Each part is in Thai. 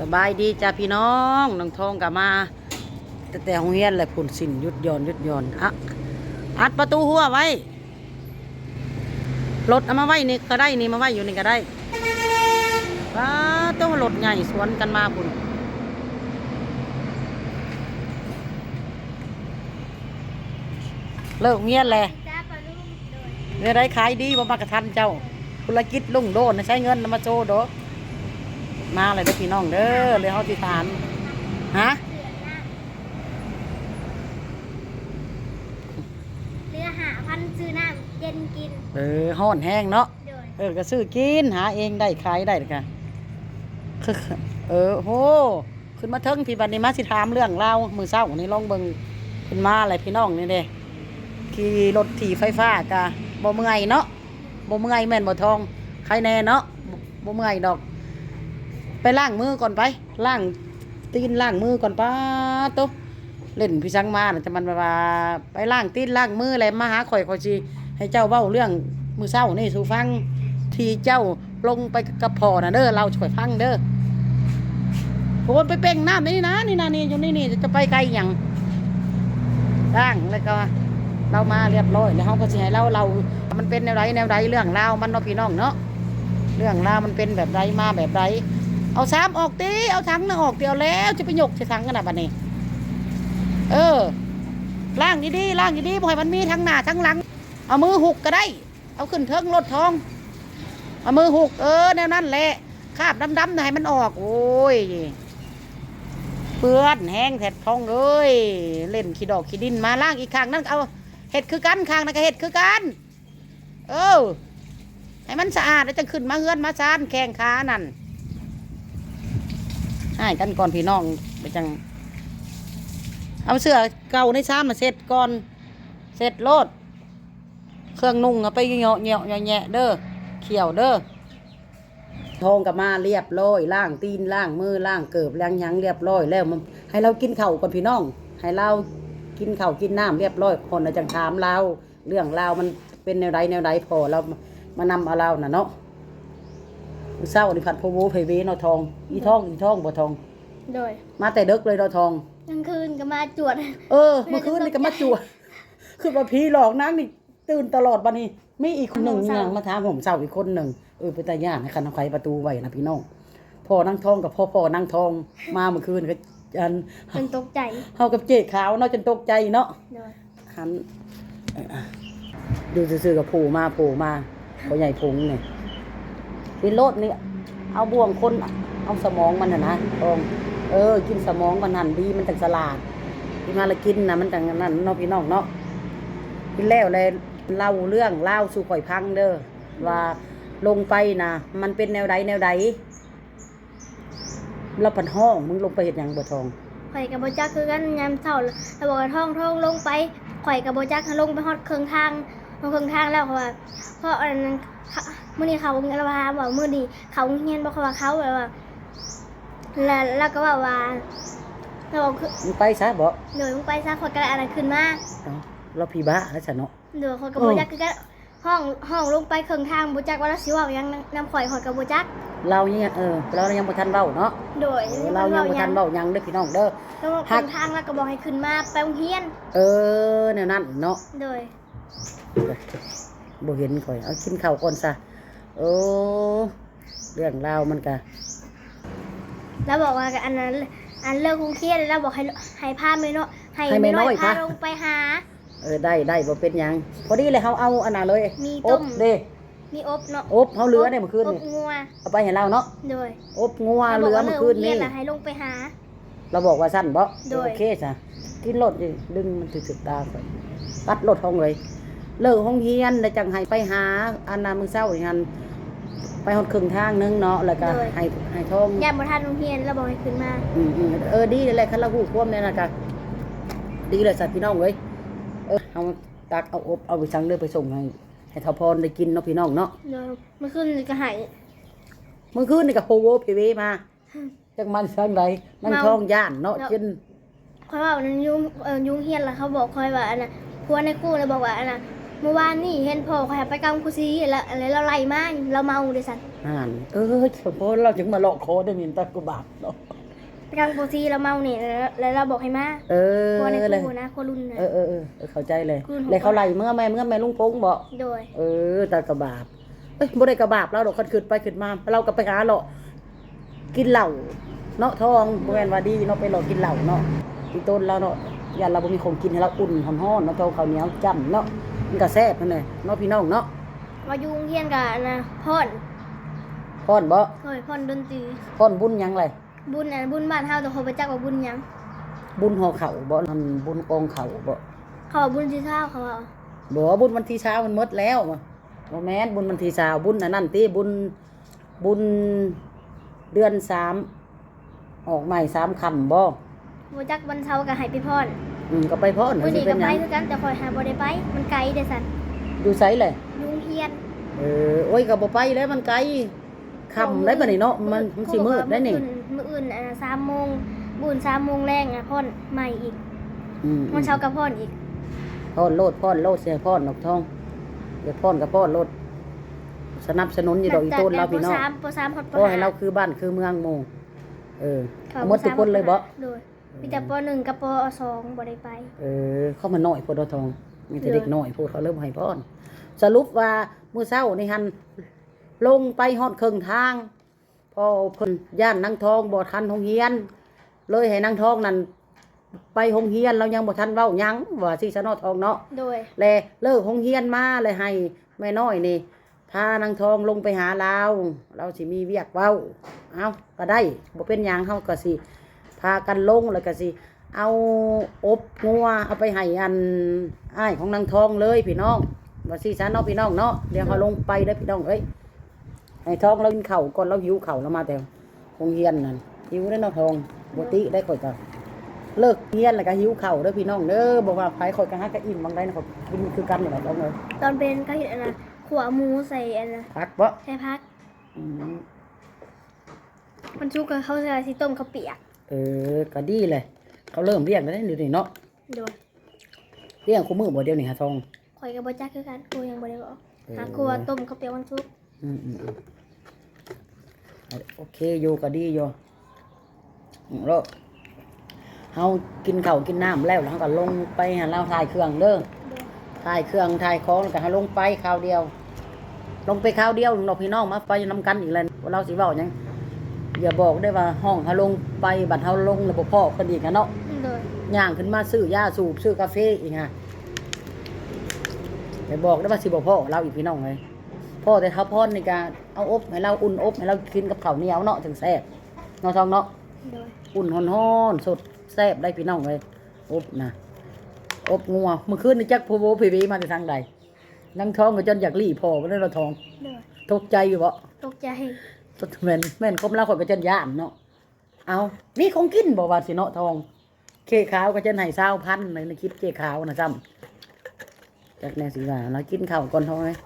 สบายดีจ้าพี่น้องน้องทองกลับมาแต่แต่โรงเรียนเลยผุนสินยุดยอนยุดยอนอะอัดประตูหัวไว้รถเอามาไว้นี่ก็ได้นี่มาไว้อยู่นี่ก็ได้ป้าต้องรถใหญ่สวนกันมาพุ่นเลิกเมียนแหละจ้าปลาลูกโดยเนี่ยได้ขายดีบ่มากระทันเจ้าธุรกิจลุ่งโดนใช้เงินนำมาโชว์โด มาเลยเด้อพี่น้องเด้อเลยเฮาสิทานฮะเรือหาพันซื้อน้ำเย็นกิน เออห้อนแห้งเนาะโดยเออก็ซื้อกินหาเองได้ขายได้เลยค่ะคือเออโหขึ้นมาเทิงพี่บัดนี้มาสิถามเรื่องเราวมือเศร้านี่ลองเบิ่งขึ้นมาอะไรพี่น้องนี่เด้ขี่รถถีไฟฟ้ากะบ่เมื่อยเนาะบ่เมื่อยแม่นบ่ทองใครแน่เนาะบ่บ่เมื่อยดอก ไปล้างมือก่อนไปล้างตีนล้างมือก่อนป้าตุ๊เล่นพี่ชังมาจะมันว่าไปล้างตีนล้างมืออะไรมาหาข่อยข่อยสิให้เจ้าเว้าเรื่องมือเศร้านี่สู่ฟัง ที่เจ้าลงไปกับพ่อน่ะเด้อเราช่วยฟังเด้อโอนไปเป่งน้ำนี่นะนี่นะนี่อยู่นี่นี่จะไปไกลหยังล้างแล้วก็ เรามาเรียบร้อยแล้วเขาก็สิให้เราเรา มันเป็นแนวใดแนวใดเรื่องเรามันเนาะพี่น้องเนาะเรื่องเรามันเป็นแบบใดมาแบบใด เอาซ้ำออกตีเอาทั้งน่ะออกเดียวแล้วจะไปหยกจะทั้งกันนะบัดนี้ เออล่างดีๆล่างดีๆบ่ให้มันมีทั้งหน้าทั้งหลัง เอามือหุกก็ได้ เอาขึ้นเทิงรถทอง เอามือหุกเออแนวนั้นแหละคาบดำๆให้มันออกโอ้ยเปื้อนแห้งแถดทองเอ้ยเล่นขี้ดอกขี้ดินมาล่างอีกข้างนั่นเอาเห็ดคือกันข้างนั่นก็เห็ดคือกันเออให้มันสะอาดแล้วจะขึ้นมาเฮือนมาซานแข้งขานั่น ให้กันก่อนพี่น้องไปจัง เอาเสื้อเก่าในซ้ำมาเสร็จก่อนเสร็จโลด เครื่องนุ่งเอาไปเหยาะเหยาะเหยาะแยะเด้อเขียวเด้อทองกับมาเรียบร้อยล่างตีนล่างมือล่างเกิบล่างยังเรียบร้อยแล้วมันให้เรากินเข้าก่อนพี่น้อง ให้เรากินเข้ากินน้ำเรียบร้อยคนเราจังถามเราเรื่องเรามันเป็นแนวใดแนวใดพอเรามานำเอาเราน่ะเนาะ มื้อเศร้านี่ผัดพะโวไผเวเนาะทอง อีทองอีทองบ่ทอง โดยมาแต่เด็กเลยเนาะทอง กลางคืนก็มาจวด เออเมื่อคืนนี่ก็มาจั่วคือว่าพี่หลอกนางนี่ตื่นตลอดบันนี้มีอีกคนหนึ่งน้องสาวนางมาถามผมเศร้าอีกคนหนึ่งเออเป็นตาย่านให้คันเอาไขประตูไว้นะพี่น้องพ่อนั่งทองกับพ่อพ่อนั่งทองมาเมื่อคืนก็อันเป็นตกใจเฮากับเจ๊ขาวเนาะจนตกใจเนาะ โดยหันเอออะดูซื่อๆกับโผล่มาโผล่มาพ่อใหญ่พงเนี่ย วิโรดนี่เอาบ่วงคนเอาสมองมันนะนะทองเออ กินสมองมันนั่นดีมันจังสลาดที่มาละกินนะมันจังนั่นนาะพี่น้องเนาะกินแล้วเลยเล่าเรื่องเล่าสู่ข่อยพังเด้อว่าลงไปนะมันเป็นแนวใดแนวใดเราพันห้องมึงลงไปเห็นอยังบ่ทองข่อยกับโบจักคือกันยามเช้าแล้วบอกท่องท่องลงไปข่อยกับโบจักลงไปฮอดเครื่องทางลงเครื่องทางแล้วเขาว่าเพราะอันนั้น มื้อนี้เขาเราพาบอกมื้อนี้เขาเฮียนบอกเขาว่าเขาแบบว่าแล้วแล้วก็บอกว่าเราบอกคือมึงไปซะบ่เดี๋ยวลงไปซะข่อยก็ได้อันนั้นขึ้นมาเอ้าเราพี่บ้าแล้วฉันเนาะเดี๋ยวข่อยกับโบจักคือกันห้องห้องลงไปเครื่องทางโบจักว่าเราสิเว่าหยังนำข่อยข่อยกับโบจัก เราเนี่ยเออเรายังบ่ทันเว้าเนาะโดยเออเรายังบ่ทันเว้าหยังเด้อพี่น้องเด้อแล้วเครื่องทางแล้วก็บอกให้ขึ้นมาไปโรงเรียน เออแนวนั้นเนาะโดยบ่เห็นข่อยเอากินข้าวก่อนซะ โอ้เรื่องราวมันก็แล้วบอกว่าอันนั้น อันเลิกกรุงเทพแล้วบอกให้ให้พาไม่น้อยให้ไม่น้อยพาลงไปหา เออได้ได้บ่เป็นหยัง พอดีเลยเฮาเอาอันน่ะเลยมีอต้บมเด้มีอบเนาะอบเฮาเหลือได้เมื่อคืนอบนี่งัวเอาไปให้เราเนาะโดยอบงัวเหลือเมื่อคืนนี่แล้วบอกว่าเลิกโรงเรียให้ลงไปหา เราบอกว่าสั้นบ่โดยโอเคจ้ะกินรถดิดึงมันถึกๆตาข่อยตัดรถห้องเลยเลิกห้องเรียนแล้วจังให้ไปหาอันน่ะมื้อเช้านี่หั่น ไปฮอดครึ่งทางนึงเนาะแล้วก็ให้ให้ท้องยามบ่ทันโรงเรียนแล้วบอกให้ขึ้นมาอืมอืมเออดีเลยแหละคันเราหูควมเนี่ยนะจ๊ะดีเลยสัตว์พี่น้องเว้ยเออเอาตักเอาอบเอาไปสั่งเลือไปส่งให้ให้ทอพรได้กินเนาะพี่น้องเนาะโดยเมื่อคืนก็ใหาย เมื่อคืนนี่ก็โฮโวพีเวมาจังมันสั่งไรนั่งท้องย่านเนาะกินคอยว่าวันนั้นยุงเอ่อยุงเฮียนแล้วเขาบอกคอยว่าอันน่ะพัวในกู้เลยบอกว่าอันน่ะ เมื่อวานนี่เห็นพ่อคอยไปกำกุซีแล้วอะไรเราไล่มาเราเมาเด้สันอ่านเออเฉพาะเราจึงมาหลอกคอได้มีตะกุบาทเนาะทางโปรซีเราเมาเนี่ยแล้วแล้วเราบอกให้มาเออตัวในเลยครูนะคนรุ่นนะเออเออเออเออเข้าใจเลยคืนหกเลยเขาไล่เมื่อแม่เมื่อแม่ลุงโป้งบอกโดยเออแต่กระบาปเอ้ยบ่ได้กระบาปเราดอกคันขึ้นไปขึ้นมาเราก็ไปหาเลาะกินเหล้าเนาะทองบ่แม่นว่าดีเนาะไปหลอกกินเหล้าเนาะอีต้นเราเนาะยานเราบ่มีของกินให้เราอุ่นร้อนๆเนาะทองข้าวเหนียวจ้ำเนาะ มันก็แซ่บนั่นแหละเนาะพี่น้องเนาะมายุงเฮียนกับนะพ่อนพรบ่โดยพ่อนดนตรีพรบุญหยังไรบุญอะบุญบ้านเฮาแต่เขาไปจักว่าบุญหยังบุญห่อเข่าบ่นั่นบุญกองเข่าบ่เขาว่าบุญที่เท่าเขาว่าบ่บุญวันที่เช้ามันหมดแล้วบ่แม่นบุญวันที่เช้าบุญอันนั้นติบุญบุญเดือนสามออกใหม่สามคำบ่บ่จักวันเช้าก็ให้ไปพ่อน อืมก็ไปพรมื้อสินี้เป็ก็นหไปยังคือกันแต่คอยหาบ่ได้ไป มันไกลเด้อสันอยู่ไสเลยยุงเฮียนเออโอ้ยก็บ่ไปแล้วมันไกลค่ำได้บัดนี้เนาะมันมันสิมืดได้นี่มื้ออื่นอะ3โมงบุญ3โมงแรงอะพ่อนใหม่อีกอืมวันเช้ากับพ่อนอีกพรโลดพรโลดเสียพรนกทองเดี๋ยวพรกับพรโลดสนับสนุนอยู่ดอกอีต้นเราพี่น้องปปสามฮอดปขอให้เราคือบ้านคือเมืองหมู่เออเขาเอาหมดทุกคนเลยบ่ โดย มีแต่ปหนึ่งกับปสองบ่ได้ไปเออเข้ามาน้อยพอดทอง มีแต่เด็กน้อยพูดเขาเริ่มให้พรสรุปว่ามื้อเช้านี่หันลงไปฮอดครึ่งทาง พอเพิ่นย่านนางทองบ่ทันโรงเรียน เลยให้นางทองนั่นไปโรงเรียนเรายังบ่ทันเว้าหยังว่าสิซะเนาะทองเนาะโดยแลเลิกโรงเรียนมาเลยให้แม่น้อยนี่พานางทองลงไปหาเรา เราสิมีเวียกเว้า เอาก็ได้บ่เป็นหยังเฮาก็สิ พากันลงแล้วก็สิเอาอบงัวเอาไปให้อันอ้ายของนางทองเลยพี่น้องว่าสิซะเนาะพี่น้องเนาะเดี๋ยวเขาลงไปเด้อพี่น้องเอ้ยให้ทองเรากินข้าวก่อนเราหิวข้าวเรามาแต่โรงเรียนนั่นหิวได้อเนาะทองบ่ติได้ข่อยก็เลิกเรียนแล้วก็หิวข้าวเด้อพี่น้องเด้อบ่ว่าไผข่อยก็หากะอิ่มบางได้นะข่อยกินคือกันนี่แหละทองเอ้ยตอนเป็นก็เห็นอันนะขวาหมูใส่อันนะพักบ่ใส่พักอืมมันชุกกับข้าวใส่สิต้มข้าวเปียก เออ ก็ดีเลย เขาเริ่มเรียกแล้วเดี๋ยวนี้เนาะโดยเรียกคู่มือบ่เดี๋ยวนี้ฮะทอง ข่อยกับบ่จักคือกันกูยังบ่ได้บอกเออหาครัวต้มข้าวเปียกวันชุกอืมอืมอืมโอเคอยู่ก็ดีอยู่อืมแล้วเฮากินข้าวกินน้ำแล้วแล้วเราก็ลงไปหาเราถ่ายเครื่องเด้อโดยถ่ายเครื่องถ่ายของแล้วก็หาลงไปคราวเดียว ลงไปคราวเดียวเราพี่น้องมาไปนำกันอีกแล้วว่าเราสิเว้าหยัง อย่าบอกได้ว่าห้องเฮาลงไปบัดเฮาลงแล้วบ่พ่อคนอีกอะเนาะโดยย่างขึ้นมาซื้อยาสูบซื้อกาแฟอีกฮะอย่าบอกได้ว่าสิบอกพ่อเราอีกพี่น้องเลยพ่อแต่เขาพ่อในการเอาอบให้เราอุ่นอบให้เรากินกับข้าวเหนียวเนาะถึงแซ่บเนาะทองเนาะโดยอุ่นฮ้อนๆสดแซ่บได้พี่น้องเลยอบนะอบงัวเมื่อคืนนี่จักพูโวพีวีมาแต่ทางใดนั่งท้องก็จนอยากรีพ่อไม่ได้เราท้องโดยตกใจอยู่บ่ตกใจ แม่นแม่นคมเล่าข่อยก็จนย่านเนาะเอานี่ของกินบ่ว่าสิเนาะทอง เคขาวก็จะให้เศร้าพันในคลิปเคขาวนะซ้ำจากแนวสีว่าเรากินข้าวก่อนทองเลย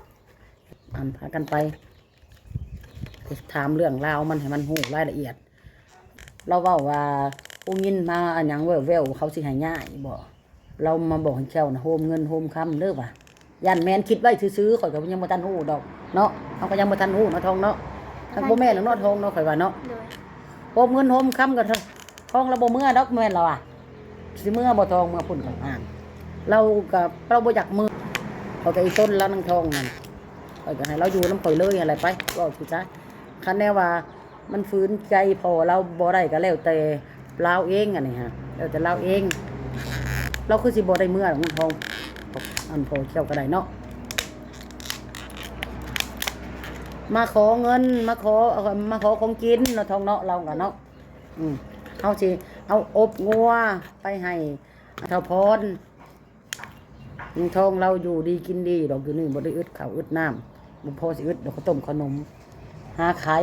อันพากันไปถามเรื่องราวมันให้มันหูรายละเอียด เราเว่าว่าผู้ยินมาอันยังเววเววๆเขาสิให้ง่ายบ่เรามาบอกให้เจ้านะโฮมเงินโฮมคำเด้อว่ะยันแมนคิดไว้ซื้อๆข่อยก็ยังบ่ทันหูดอกเนาะเขาก็ยังบ่ทันหูเนาะทองเนาะ ทั้งพ่อแม่ทั้งนาะทองเนาะข่อยว่าเนาะโดยโฮมเงินโฮมคำก็ทองเราบ่เมื่อดอกแม่นเราอะสิเมื่อบ่ทองเมื่อพุ่นกับอ่างเรากับเราบ่อยากมือเขาก็อีต้นแล้วนางทองนั่นข่อยก็ให้เราอยู่น้ำข่อยเลยอะไรไปก็สิจ้ะคันแน่ว่ามันฟื้นใจพอเราบ่ได้ก็แล้วแต่เราเองอันนี้ฮะแล้วแต่เราเอง เราคือสิบ่ได้เมื่อหรองทองอันพอเที่ยวก็ได้เนาะ มาขอเงินมาขอเอามาขอของกินเนาะทองเนาะเรากันเนาะอืมเอาสิเอาอบงัวไปให้เท่าพรลุงทองเราอยู่ดีกินดีดอกอยู่นี่บ่ได้อึดข้าวอึดน้ำบ่พอสิอึดดอกข้าวต้มขนม หาขาย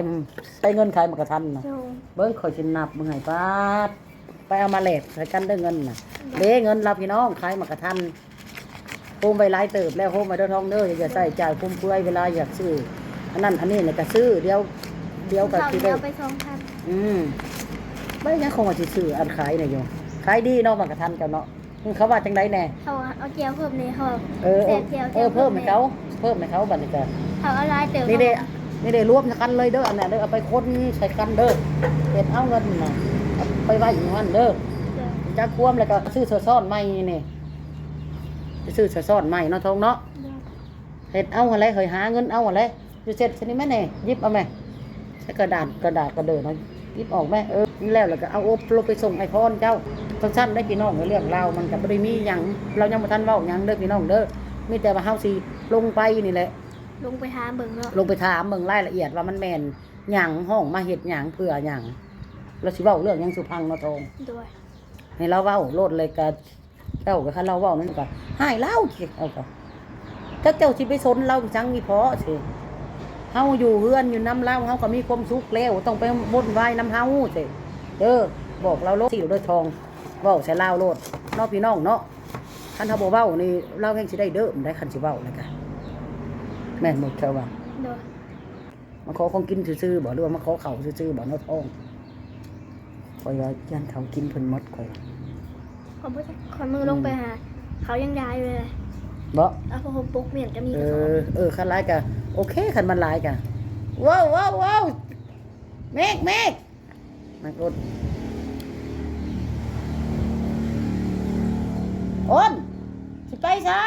ใช้เงินขายมากระทันนะโดยเบิ้งข่อยสินับมึงให้ปาดไปเอามาแลกใส่กันเด้อเงินน่ะเด้เงินเราพี่น้องขายมากระทันโฮมไปหลายเติบแล้วโฮมไปเด้อทองเด้ออย่าใส่จ่ายฟุ่มเฟือยเวลาอยากซื้อ อันนั้นอันนี้เนี่ยก็ซื้อเดี๋ยวเดี๋ยวก็ข้าวสิเดีได้ยวไปสองพันอืมไม่ยังคงว่าสิซื้ออันขายเนี่ยโยมขายดีเนาะมากระทันกันเนาะเขาว่าจังไดแน่เขาเอาเจียวเพิ่มในเขาเออเอแซ่อบเจียวเออเพิ่มให้เขาเพิ่มให้เขาบัดนี้จ้ะเขาเอาลายเติมนี่เด้นี่เด้รวมกันเลยเด้ออันเนี้ยเด้อเอาไปค้นใส่กันเด้อเห็ดเอาเงินน่ะเอาไปไว้อยู่นั่นเด้อโดยจักควมแล้วก็ซื้อเสื้อซ่อนใหม่นี่ไปซื้อเสื้อซ่อนใหม่เนาะทองเนาะโดยเฮ็ดเอาอะไรเคยหาเงินเอาอะไรอ ยู่เสร็จชนิดแม่เนี่ยยิบเอาไหมใช้กระดาษกระดาษกระเดินเอายิบออกไหมเออนี่แล้วแล้วก็เอาอบลงไปส่งไอพรเจ้าสั้นๆได้พี่น้องในเรื่องเราวมันกับไม่ได้มีหยังเรายังบ่ทันเว้าหยังเด้อพี่น้องเด้อมีแต่ว่าเฮาสิลงไปนี่แหละ ลงไปถามเบิ่งเนาะลงไปถามเบิ่งรายละเอียดว่ามันแม่นหยังห้องมาเฮ็ดหยังเพื่อหยังเราสิเว้าเรื่องหยังสุพังเนาะทองโดยให้เราเว้าโลดเลยก็เจ้าก็คันเราเว้านั่นก็ให้เล่าสิเอาก็ถ้าเจ้าสิไปสนเราจังมีพอสิ เฮาอยู่เฮือนอยู่น้ำเล่าเฮาก็มีความสุขแล้วต้องไปบนไหว้น้ำเฮาสิเด้อบอกเราโลดสิโดยทองเว้าใส่ลาวโลดเนาะพี่น้องเนาะคันเฮาบ่เว้านี่เราแห่งสิได้เด้อได้คันสิเว้าแล้วก็แม่นหมดเท่าว่าโดยมาขอของกินซื่อๆบ่หรือว่ามาขอเขาวซื่อๆบ่เนาะทองคอยว่ายันเขากินเพิ่นหมดคอยขอบ่จักขอมือลงไปหาเขายังได้อยู่เลย บ่เอาพอผมปุ๊กเมียนก็มีเอกระสอบอ เออคันร้ายกะโอเคคันมันร้ายกะว้าวว้าวว้าวเมฆเมฆนักรถโอนสิไปใช้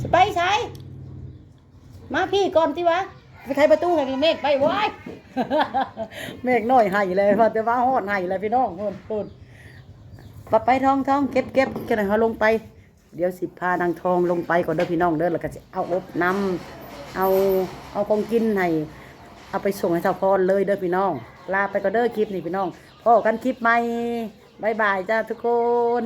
สิไปใช้มาพี่ก่อนที่วะไปไขประตูให้เมฆไปไว้ เมฆน้อยให้เลยว่าแต่ว่าฮอดให้เลยพี่น้องเพิ่นเพิ่นปะไปทองทองเก็บเก็บกันให้เขาลงไป เดี๋ยวสิพานางทองลงไปก่อนเด้อพี่น้องเด้อแล้วก็จะเอาอบน้ำเอาเอาของกินให้เอาไปส่งให้ชาวพรเลยเด้อพี่น้อง ลาไปก่อนเด้อคลิปนี่พี่น้องพ่อกันคลิปใหม่บายบายจ้าทุกคน